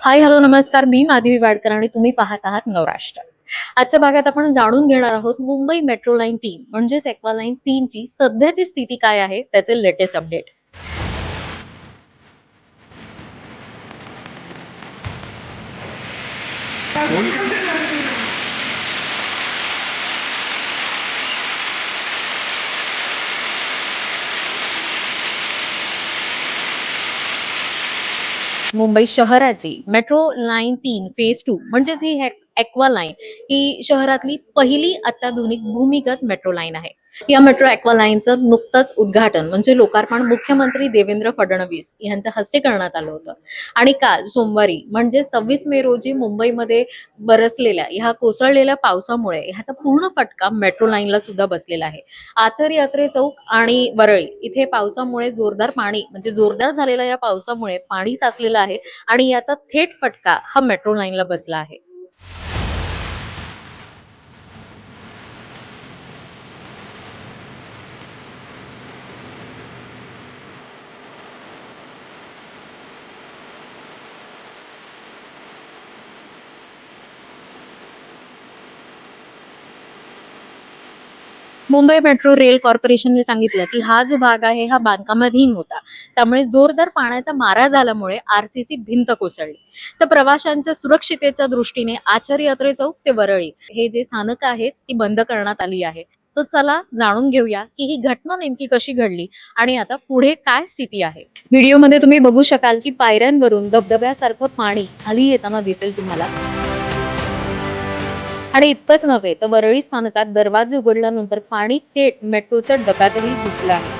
Hi hello नमस्कार. मी माधवी वाडकर आणि तुम्ही पाहत आहात नवराष्ट्र. आजच्या भागात आपण जाणून घेणार आहोत मुंबई मेट्रो लाईन तीन म्हणजेच एक्वा लाईन तीन ची सध्याची स्थिती काय आहे त्याचे लेटेस्ट अपडेट. मुंबई शहराची मेट्रो लाईन तीन फेज टू म्हणजेच ही एक्वा लाईन ही शहरातली पहिली अत्याधुनिक भूमिगत मेट्रो लाईन आहे. या मेट्रो एक्वा लाईनचं नुकतंच उद्घाटन म्हणजे लोकार्पण मुख्यमंत्री देवेंद्र फडणवीस यांच्या हस्ते करण्यात आलं होतं. आणि काल सोमवारी म्हणजे सव्वीस मे रोजी मुंबईमध्ये बरसलेल्या ह्या कोसळलेल्या पावसामुळे ह्याचा पूर्ण फटका मेट्रो लाईनला सुद्धा बसलेला आहे. आचार्य यात्रे चौक आणि वरळी इथे पावसामुळे जोरदार पाणी म्हणजे जोरदार झालेल्या या पावसामुळे पाणी साचलेलं आहे आणि याचा थेट फटका हा मेट्रो लाईनला बसला आहे. मुंबई मेट्रो रेल कॉर्पोरेशनने सांगितलं की हा जो भाग आहे हा बांधकामाधीन होता. त्यामुळे जोरदार पाण्याचा मारा झाल्यामुळे आरसीसी भिंत कोसळली. तर प्रवाशांच्या सुरक्षितेच्या दृष्टीने आचार्य यात्रे चौक ते वरळी हे जे स्थानक आहेत ती बंद करण्यात आली आहे. तर चला जाणून घेऊया की ही घटना नेमकी कशी घडली आणि आता पुढे काय स्थिती आहे. व्हिडिओमध्ये तुम्ही बघू शकाल की पायऱ्यांवरून धबधब्यासारखं पाणी खाली येताना दिसेल तुम्हाला. आणि इतकंच नव्हे तर वरळी स्थानकात दरवाजे उघडल्यानंतर पाणी थेट मेट्रोच्या डब्यातही घुसलं आहे.